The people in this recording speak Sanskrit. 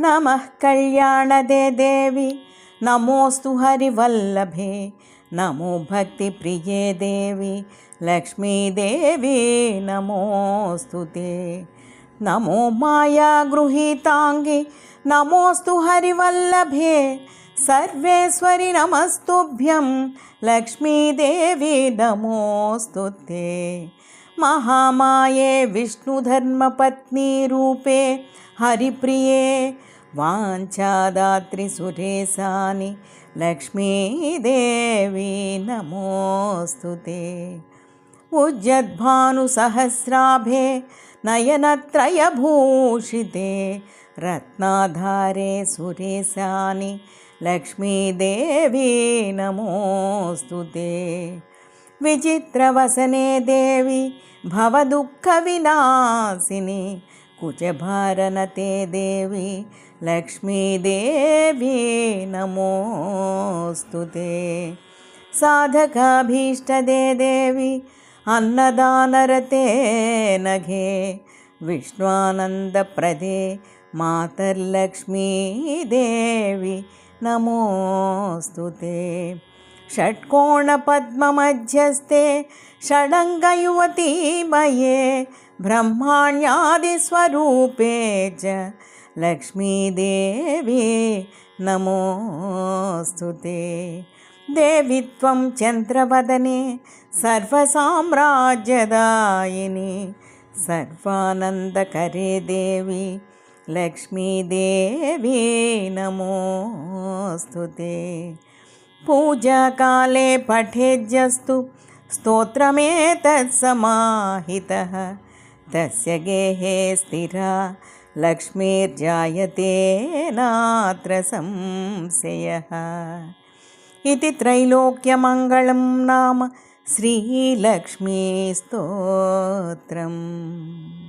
नमः कल्याणदे देवि नमोऽस्तु हरिवल्लभे नमो भक्तिप्रिये देवि लक्ष्मीदेवी नमोऽस्तु ते नमो माया गृहीताङ्गि नमोऽस्तु हरिवल्लभे सर्वेश्वरि नमस्तुभ्यं लक्ष्मीदेवी नमोऽस्तु ते महामाये विष्णुधर्मपत्नीरूपे हरिप्रिये वाञ्छादात्रिसुरेशानि लक्ष्मीदेवी नमोऽस्तु ते। उज्जद्भानुसहस्राभे नयनत्रयभूषिते रत्नाधारे सुरेशानि लक्ष्मीदेवी नमोऽस्तु ते विचित्रवसने देवी भवदुःखविनाशिनि कुचभारनते देवी लक्ष्मीदेवी नमोऽस्तु ते। साधकाभीष्टदे देवी अन्नदानरते नघे विश्वानन्दप्रदे मातर्लक्ष्मीदेवी नमोऽस्तु ते षट्कोणपद्ममध्यस्थे षडङ्गयुवतीमये ब्रह्माण्यादिस्वरूपे च लक्ष्मीदेवी नमोऽस्तु ते देवि त्वं चन्द्रवदने सर्वसाम्राज्यदायिनि सर्वानन्दकरे देवी लक्ष्मीदेवी नमोऽस्तु ते पूजाकाले पठेज्यस्तु स्तोत्रमेतत्समाहितः। तस्य गेहे स्थिरा। लक्ष्मीर्जायते नात्र संशयः। इति त्रैलोक्यमङ्गलं नाम श्रीलक्ष्मीस्तोत्रम्